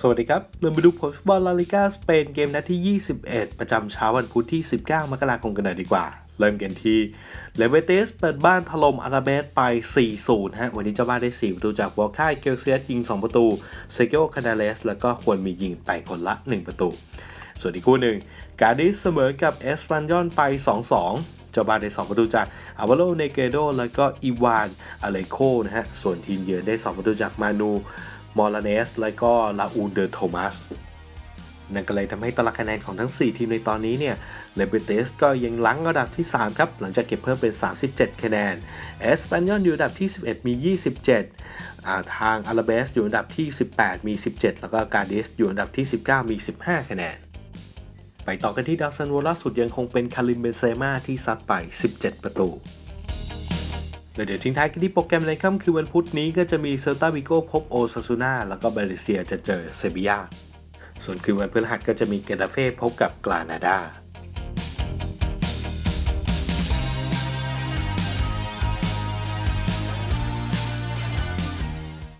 สวัสดีครับ เรามาดูผลฟุตบอลลาลิกาสเปนเกมนัดที่ 21 ประจำเช้าวันพุธที่ 19 มกราคมกันหน่อยดีกว่า เริ่มกันที่เลเวเตสเปิดบ้านถล่มอาราเบสไป 4-0 ฮะ วันนี้เจ้าบ้านได้ 4 ประตูจากวอลค่ายเกลเซียสยิง 2 ประตู เซเกโอคานาเลส แล้วก็ควรมียิงไปคนละ 1 ประตู ส่วนอีกคู่หนึ่งการดิสเสมอกับเอสปันยอนไป 2-2เจ้าบ้านได้ 2 ประตูจากอาวาโลเนเกโด แล้วก็อีวานอเลโคนะฮะ ส่วนทีมเยือนได้ 2 ประตูจากมานู มอลาเนส และก็ลาอูนเดอโทมัสนั่นก็เลยทำให้ตารางคะแนนของทั้ง 4 ทีมในตอนนี้เนี่ยเลเบเตสก็ยังลังอันดับที่ 3 ครับ หลังจากเก็บเพิ่มเป็น 37 คะแนนเอสปันยอนอยู่อันดับที่ 11 มี 27อ่าทางอาราเบสอยู่อันดับที่ 18 มี 17 แล้วก็การดิสอยู่อันดับที่ 19 มี 15 คะแนน ไปต่อกันที่ดาวซันโวล่าสุดยังคงเป็นคาริมเบนเซม่าที่ซัดไป 17 ประตู เดี๋ยวทิ้งท้ายกันที่โปรแกรมในค่ำคืนวันพุธนี้ก็จะมีเซอร์ตาวิโกพบโอซาซูนาแล้วก็เบริเซียจะเจอเซบียาส่วนคืนวันพฤหัสก็จะมีเกตาเฟ่พบกับกลานาดา